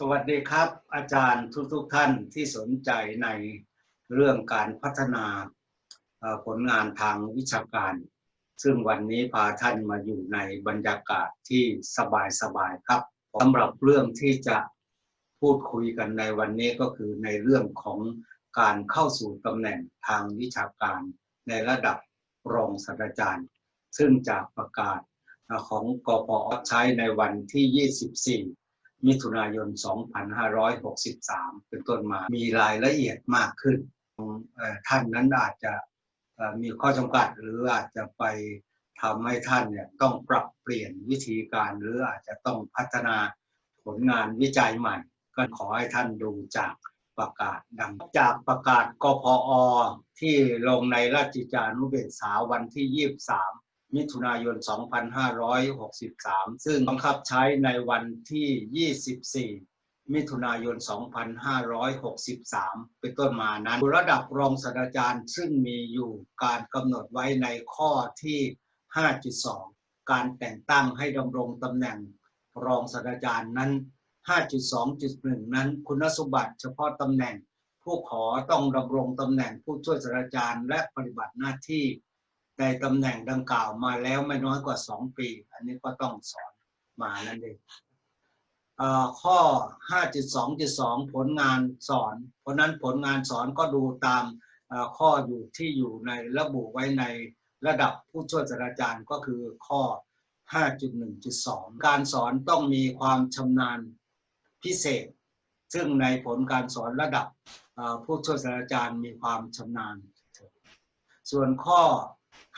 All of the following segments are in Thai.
สวัสดีครับ อาจารย์ทุกๆทท่านที่สนใจในเรื่องการพัฒนาผลงานทางวิชาการ ซึ่งวันนี้พาท่านมาอยู่ในบรรยากาศที่สบายๆครับสำหรับเรื่องที่จะพูดคุยกันในวันนี้ก็คือในเรื่องของการเข้าสู่ตำแหน่งทางวิชาการ ในระดับรองศาสตราจารย์ ซึ่งจากประกาศของกพอใช้ในวันที่ 24 มิถุนายน 2563 เป็นต้นมา มีรายละเอียดมากขึ้น ท่านนั้นอาจจะมีข้อจำกัดหรืออาจจะไปทำให้ท่านเนี่ยต้องปรับเปลี่ยนวิธีการหรืออาจจะต้องพัฒนาผลงานวิจัยใหม่ ก็ขอให้ท่านดูจากประกาศดังจากประกาศกพอที่ลงในราชกิจจานุเบกษาวันที่ 23 มิถุนายน 2563 ซึ่งบังคับใช้ในวันที่ 24 มิถุนายน 2563 เป็นต้นมานั้น ระดับรองศาสตราจารย์ซึ่งมีอยู่การกำหนดไว้ในข้อที่ 5.2 การแต่งตั้งให้ดำรงตำแหน่งรองศาสตราจารย์นั้น 5.2.1 นั้นคุณสมบัติเฉพาะตำแหน่ง ผู้ขอต้องดำรงตำแหน่งผู้ช่วยศาสตราจารย์และปฏิบัติหน้าที่ ในตำแหน่งดังกล่าวมาแล้วไม่น้อยกว่า2ปี อันนี้ก็ต้องสอนมานั่นเองเอ่อข้อ 5.2.2 ผลงานสอน เพราะนั้นผลงานสอนก็ดูตามข้ออยู่ที่อยู่ในระบุไว้ในระดับผู้ช่วยศาสตราจารย์ก็คือข้อ 5.1.2 การสอนต้องมีความชำนาญพิเศษ ซึ่งในผลการสอนระดับผู้ช่วยศาสตราจารย์มีความชำนาญ ส่วนข้อ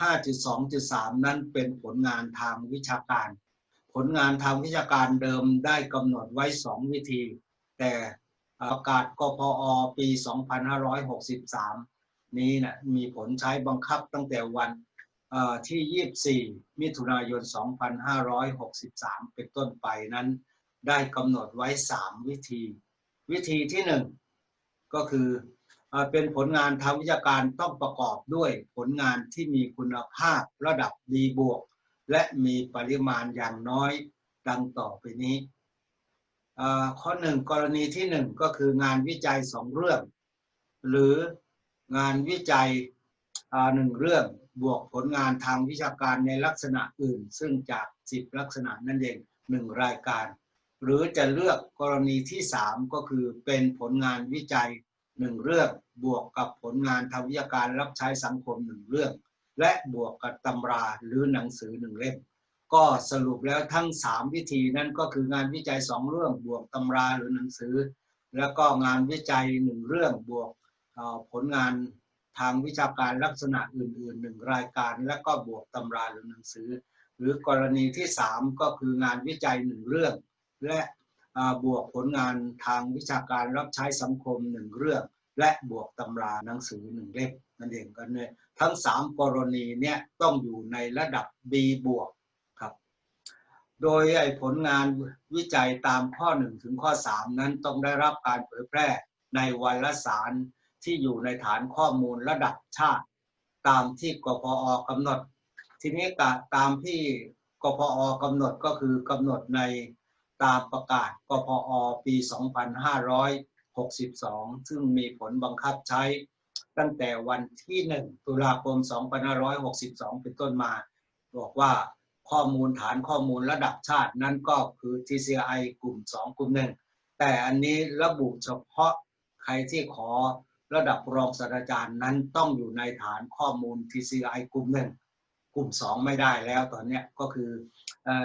5.2.3 นั้นเป็นผลงานทางวิชาการ ผลงานทางวิชาการเดิมได้กำหนดไว้ 2 วิธี แต่ประกาศกพอปี 2563 นี้นะมีผลใช้บังคับตั้งแต่วันที่ 24 มิถุนายน 2563 เป็นต้นไปนั้น ได้กำหนดไว้ 3 วิธี วิธีที่ 1 ก็คือ เป็นผลงานทางวิชาการต้องประกอบด้วยผลงานที่มีคุณภาพระดับ D บวก และมีปริมาณอย่างน้อยดังต่อไปนี้ข้อหนึ่งกรณีที่หนึ่งก็คืองานวิจัยสองเรื่อง หรืองานวิจัยหนึ่งเรื่องบวกผลงานทางวิชาการในลักษณะอื่น ซึ่งจากสิบลักษณะนั่นเองหนึ่งรายการ หรือจะเลือกกรณีที่สามก็คือเป็นผลงานวิจัย หนึ่งเรื่องบวกกับผลงานทางวิชาการรับใช้สังคมหนึ่งเรื่อง และบวกกับตำราหรือหนังสือหนึ่งเล่มก็สรุปแล้วทั้ง 3 วิธีนั้นก็คืองานวิจัย 2 เรื่องบวกตำราหรือหนังสือ แล้วก็งานวิจัย1เรื่องบวกผลงานทางวิชาการลักษณะอื่นๆหนึ่งรายการ และก็บวกตำราหรือหนังสือ หรือกรณีที่ 3 ก็คืองานวิจัย1เรื่อง และ บวกผลงานทางวิชาการรับใช้สังคม1เรื่อง และบวกตำราหนังสือ1เล่มนั่นเองกันเนี่ยทั้ง 3 กรณีเนี่ยต้องอยู่ในระดับ B บวกครับ โดยไอ้ผลงานวิจัยตามข้อ 1 ถึงข้อ 3 นั้นต้องได้รับการเผยแพร่ในวารสารที่อยู่ในฐานข้อมูลระดับชาติ ตามที่กพอกำหนด ทีนี้กตามที่กพอกำหนดก็คือกำหนดใน ตามประกาศกพอปี 2562 ซึ่งมีผลบังคับใช้ตั้งแต่วันที่ 1 ตุลาคม 2562 เป็นต้นมา บอกว่าข้อมูลฐานข้อมูลระดับชาตินั้นก็คือ TCI กลุ่ม 2 กลุ่มหนึ่งแต่อันนี้ระบุเฉพาะใครที่ขอระดับรองศาสตราจารย์นั้นต้องอยู่ในฐานข้อมูล TCI กลุ่มหนึ่งกลุ่ม 2 ไม่ได้แล้วตอนนี้ก็คือ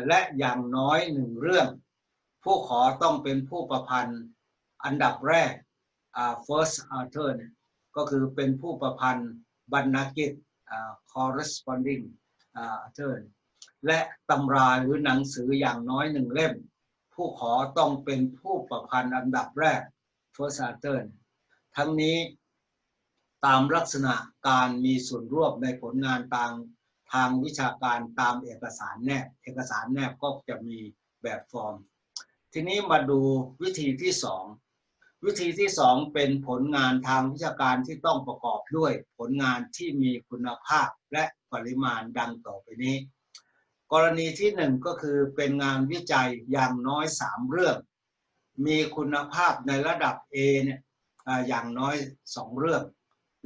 และอย่างน้อยหนึ่งเรื่อง ผู้ขอต้องเป็นผู้ประพันธ์อันดับแรก first author ก็คือเป็นผู้ประพันธ์บรรณกิจ corresponding author และตำราหรือหนังสืออย่างน้อยหนึ่งเล่ม ผู้ขอต้องเป็นผู้ประพันธ์อันดับแรก first author ทั้งนี้ตามลักษณะการมีส่วนร่วมในผลงานทางทางวิชาการตามเอกสารแนบ เอกสารแนบก็จะมีแบบฟอร์ม ทีนี้มาดูวิธีที่สองวิธีที่สองเป็นผลงานทางวิชาการที่ต้องประกอบด้วยผลงานที่มีคุณภาพและปริมาณดังต่อไปนี้ กรณีที่หนึ่งก็คือเป็นงานวิจัยอย่างน้อยสามเรื่อง มีคุณภาพในระดับ A เนี่ยอย่างน้อยสองเรื่อง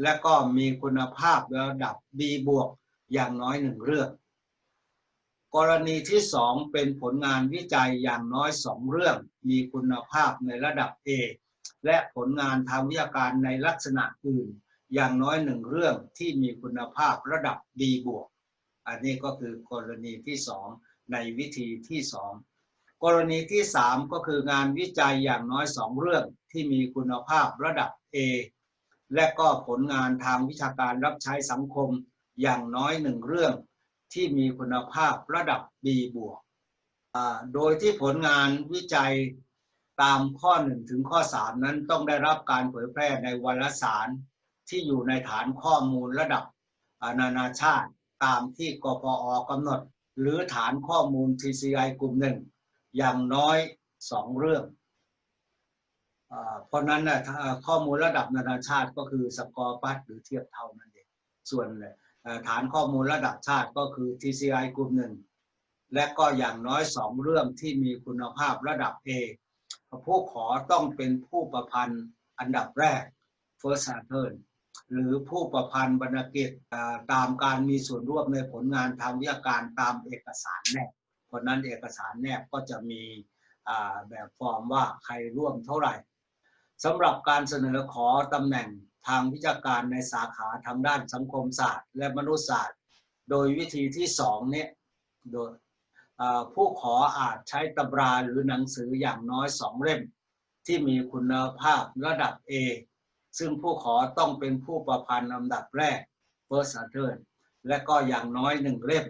และก็มีคุณภาพระดับ B บวกอย่างน้อยหนึ่งเรื่อง กรณีที่สองเป็นผลงานวิจัยอย่างน้อยสองเรื่อง มีคุณภาพในระดับ A และผลงานทางวิชาการในลักษณะอื่น อย่างน้อยหนึ่งเรื่องที่มีคุณภาพระดับ B บวกอันนี้ก็คือกรณีที่สองในวิธีที่สองกรณีที่สามก็คืองานวิจัยอย่างน้อยสองเรื่องที่มีคุณภาพระดับ A และก็ผลงานทางวิชาการรับใช้สังคมอย่างน้อยหนึ่งเรื่อง ที่มีคุณภาพระดับ B บวกโดยที่ผลงานวิจัยตามข้อ 1 ถึงข้อ 3 นั้นต้องได้รับการเผยแพร่ในวารสารที่อยู่ในฐานข้อมูลระดับนานาชาติตามที่กปอกำหนด หรือฐานข้อมูล TCI กลุ่มหนึ่งอย่างน้อยสองเรื่องเพราะนั้นนะข้อมูลระดับนานาชาติก็คือสกอร์ปัสหรือเทียบเท่านั่นเองส่วนเอ่อ ฐานข้อมูลระดับชาติก็คือ TCI กลุ่มหนึ่งและก็อย่างน้อยสองเรื่องที่มีคุณภาพระดับ A ผู้ขอต้องเป็นผู้ประพันธ์อันดับแรก first pattern หรือผู้ประพันธ์บรรณกิจตามการมีส่วนร่วมในผลงานทางวิชาการตามเอกสารแนบเพราะนั้นเอกสารแนบก็จะมีแบบฟอร์มว่าใครร่วมเท่าไหร่สำหรับการเสนอขอตำแหน่ง ทางวิชาการในสาขาทางด้านสังคมศาสตร์ และมนุษยศาสตร์ โดยวิธีที่สองเนี่ยโดยผู้ขออาจใช้ตำราหรือหนังสืออย่างน้อยสองเล่ม ที่มีคุณภาพระดับ A ซึ่งผู้ขอต้องเป็นผู้ประพันธ์ลำดับแรก first author และก็อย่างน้อยหนึ่งเล่ม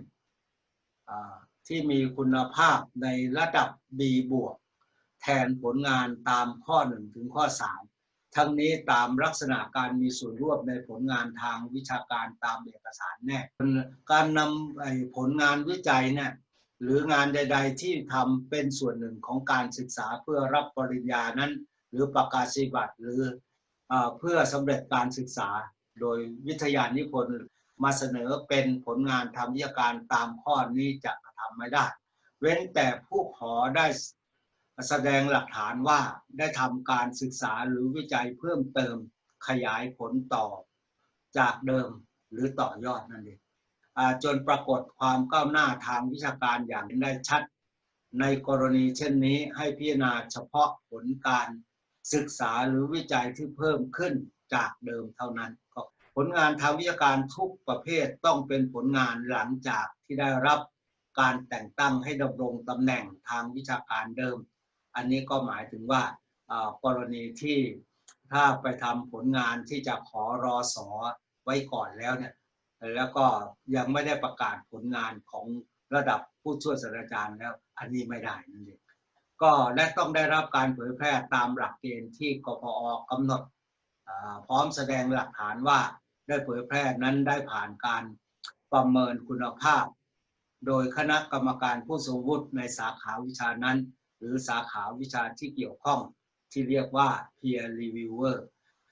ที่มีคุณภาพในระดับ B บวกแทนผลงานตามข้อ 1 ถึงข้อ 3 ทั้งนี้ตามลักษณะการมีส่วนร่วมในผลงานทางวิชาการตามเอกสารแนบการนำไอ้ผลงานวิจัยเนี่ยหรืองานใด ๆ ที่ทำเป็นส่วนหนึ่งของการศึกษาเพื่อรับปริญญานั้น หรือประกาศนียบัตรหรือเอ่อเพื่อสำเร็จการศึกษา โดยวิทยานิพนธ์มาเสนอเป็นผลงานทางวิชาการตามข้อนี้จะกระทำไม่ได้ เว้นแต่ผู้ขอได้ แสดงหลักฐานว่าได้ทำการศึกษาหรือวิจัยเพิ่มเติมขยายผลต่อจากเดิมหรือต่อยอดนั่นเองจนปรากฏความก้าวหน้าทางวิชาการอย่างได้ชัด ในกรณีเช่นนี้ให้พิจารณาเฉพาะผลการศึกษาหรือวิจัยที่เพิ่มขึ้นจากเดิมเท่านั้นก็ผลงานทางวิชาการทุกประเภทต้องเป็นผลงานหลังจากที่ได้รับการแต่งตั้งให้ดำรงตำแหน่งทางวิชาการเดิม อันนี้ก็หมายถึงว่ากรณีที่ถ้าไปทำผลงานที่จะขอรอสอไว้ก่อนแล้วเนี่ยแล้วก็ยังไม่ได้ประกาศผลงานของระดับผู้ช่วยศาสตราจารย์แล้ว อันนี้ไม่ได้นั่นเองก็และต้องได้รับการเผยแพร่ตามหลักเกณฑ์ที่กพอกำหนดพร้อมแสดงหลักฐานว่าได้เผยแพร่นั้นได้ผ่านการประเมินคุณภาพ โดยคณะกรรมการผู้ทรงวุฒิในสาขาวิชานั้น หรือสาขาวิชาที่เกี่ยวข้องที่เรียกว่า peer reviewer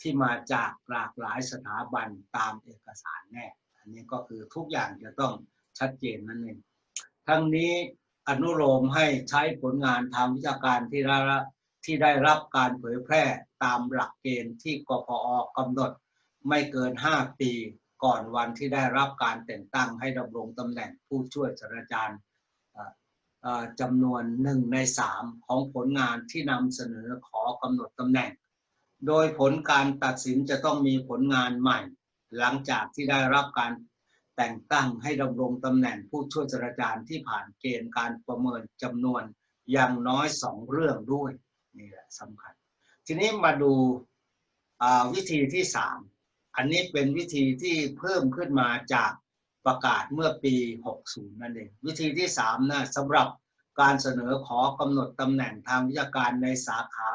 ที่มาจากหลากหลายสถาบันตามเอกสารแนบอันนี้ก็คือทุกอย่างจะต้องชัดเจนนั่นเอง ทั้งนี้อนุโลมให้ใช้ผลงานทางวิชาการที่ได้รับที่ได้รับการเผยแพร่ตามหลักเกณฑ์ที่กพอกำหนด ไม่เกิน 5 ปี ก่อนวันที่ได้รับการแต่งตั้งให้ดำรงตำแหน่งผู้ช่วยศาสตราจารย์ จำนวนหนึ่งในสามของผลงานที่นำเสนอขอกำหนดตำแหน่ง โดยผลการตัดสินจะต้องมีผลงานใหม่ หลังจากที่ได้รับการแต่งตั้งให้ดำรงตำแหน่งผู้ช่วยศาสตราจารย์ที่ผ่านเกณฑ์การประเมินจำนวนอย่างน้อยสองเรื่องด้วยนี่แหละสำคัญ ทีนี้มาดูวิธีที่สามอันนี้เป็นวิธีที่เพิ่มขึ้นมาจาก ประกาศเมื่อปี 60 นั่นเอง วิธีที่สามนะสำหรับการเสนอขอกำหนดตำแหน่งทางวิชาการในสาขา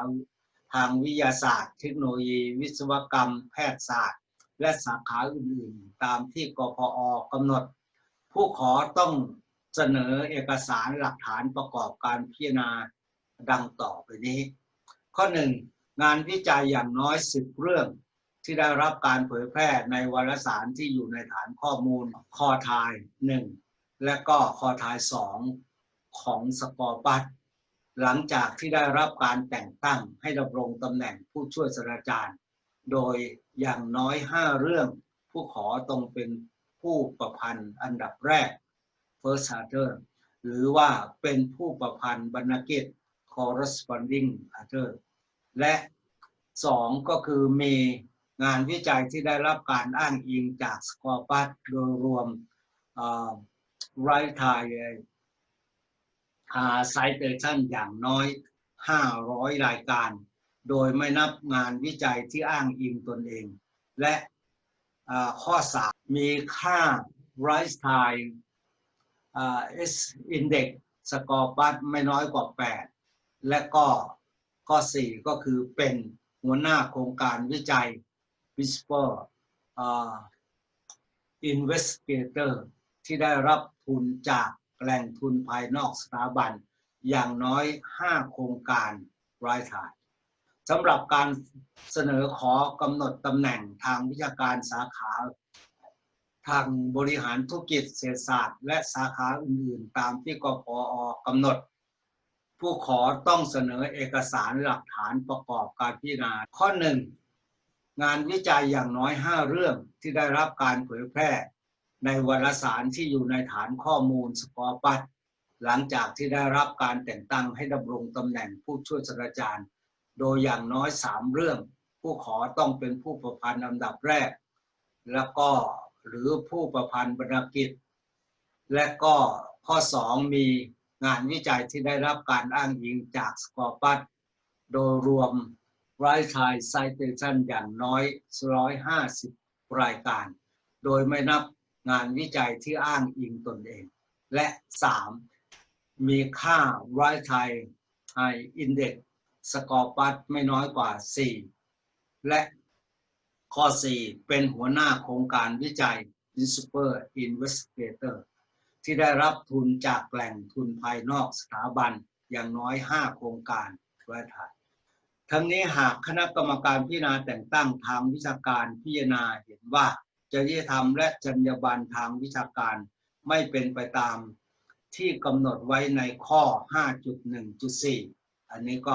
ทางวิทยาศาสตร์ เทคโนโลยี วิศวกรรม แพทยศาสตร์ และสาขาอื่นๆ ตามที่กพอกำหนด ผู้ขอต้องเสนอเอกสารหลักฐานประกอบการพิจารณาดังต่อไปนี้ ข้อหนึ่งงานวิจัยอย่างน้อย 10 เรื่อง ที่ได้รับการเผยแพร่ในวารสารที่อยู่ในฐานข้อมูลคอทาย 1 และก็คอทาย 2 ของสกอร์ปัตหลังจากที่ได้รับการแต่งตั้งให้ดำรงตำแหน่งผู้ช่วยศาสตราจารย์ โดยอย่างน้อย 5 เรื่อง ผู้ขอต้องเป็นผู้ประพันธ์อันดับแรก first author หรือว่าเป็นผู้ประพันธ์บรรณกิจ corresponding author และสองก็คือมี งานวิจัยที่ได้รับการอ้างอิงจากสกอร์ปัสโดยรวมไรทายไซเตชันอย่างน้อย 500 รายการ โดยไม่นับงานวิจัยที่อ้างอิงตนเอง และข้อ 3 มีค่า Rice Time อ่า S Index สกอร์ปัสไม่น้อยกว่า 8 และก็ข้อ 4 ก็คือเป็นหัวหน้าโครงการวิจัย Whisper อ่า Investigator ที่ได้รับทุนจากแหล่งทุนภายนอกสถาบัน อย่างน้อย 5 โครงการรายถ่ายสำหรับการเสนอขอกำหนดตำแหน่งทางวิชาการสาขา ทางบริหารธุรกิจเศรษฐศาสตร์ และสาขาอื่นๆ ตามที่กพอกำหนด ผู้ขอต้องเสนอเอกสารหลักฐานประกอบการพิจารณาข้อหนึ่ง งานวิจัยอย่างน้อย 5 เรื่องที่ได้รับการเผยแพร่ ในวารสารที่อยู่ในฐานข้อมูลสกอปัสหลังจากที่ได้รับการแต่งตั้งให้ดำรงตำแหน่งผู้ช่วยศาสตราจารย์ โดยอย่างน้อย 3 เรื่อง ผู้ขอต้องเป็นผู้ประพันธ์ลำดับแรก แล้วก็หรือผู้ประพันธ์บรรณกิจ และก็ข้อ 2 มีงานวิจัยที่ได้รับการอ้างอิงจากสกอปัสโดยรวม Right Time Citation อย่างน้อย 150 รายการ โดยไม่นับงานวิจัยที่อ้างอิงตนเอง และ 3. มีค่า Right Time High Index สกอร์ปัสไม่น้อยกว่า 4 และข้อ 4 เป็นหัวหน้าโครงการวิจัย Super Investigator ที่ได้รับทุนจากแหล่งทุนภายนอกสถาบันอย่างน้อย 5 โครงการไว้ถ่าย ทั้งนี้หากคณะกรรมการพิจารณาแต่งตั้งทางวิชาการพิจารณาเห็นว่าจริยธรรมและจรรยาบรรณทางวิชาการไม่เป็นไปตามที่กำหนดไว้ในข้อ 5.1.4 อันนี้ก็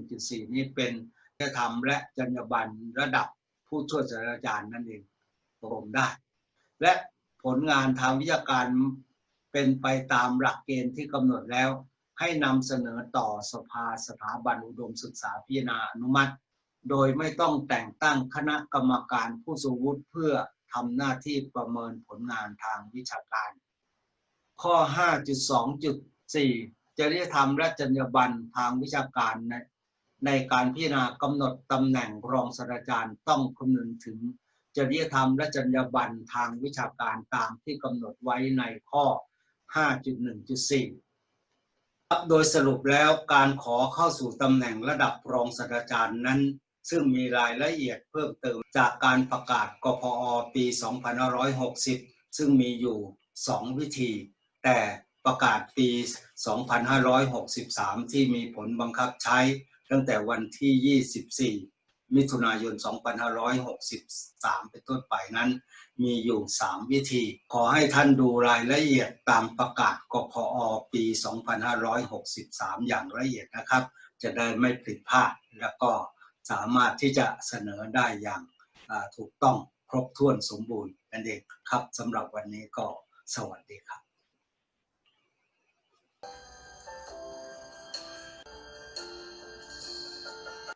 5.1.4 นี้เป็นจริยธรรมและจรรยาบรรณระดับผู้ช่วยศาสตราจารย์นั่นเองรวมได้ และผลงานทางวิชาการเป็นไปตามหลักเกณฑ์ที่กำหนดแล้ว ให้นำเสนอต่อสภาสถาบันอุดมศึกษาพิจารณาอนุมัติ โดยไม่ต้องแต่งตั้งคณะกรรมการผู้ทรงวุฒิเพื่อทำหน้าที่ประเมินผลงานทางวิชาการ ข้อ 5.2.4 จริยธรรมและจรรยาบรรณทางวิชาการในในการพิจารณากำหนดตำแหน่งรองศาสตราจารย์ต้องคำนึงถึง จริยธรรมและจรรยาบรรณทางวิชาการตามที่กำหนดไว้ในข้อ 5.1.4 โดยสรุปแล้วการขอเข้าสู่ตำแหน่งระดับรองศาสตราจารย์นั้น ซึ่งมีรายละเอียดเพิ่มเติมจากการประกาศกพอปี 2560 ซึ่งมีอยู่ 2 วิธี แต่ประกาศปี 2563 ที่มีผลบังคับใช้ตั้งแต่วันที่ 24 มิถุนายน 2563 เป็นต้นไปนั้น มีอยู่ 3 วิธี ขอให้ท่านดูรายละเอียดตามประกาศกพอปี 2563 อย่างละเอียดนะครับ จะได้ไม่ผิดพลาด แล้วก็สามารถที่จะเสนอได้อย่างถูกต้องครบถ้วนสมบูรณ์นั่นเองครับสำหรับวันนี้ก็สวัสดีครับ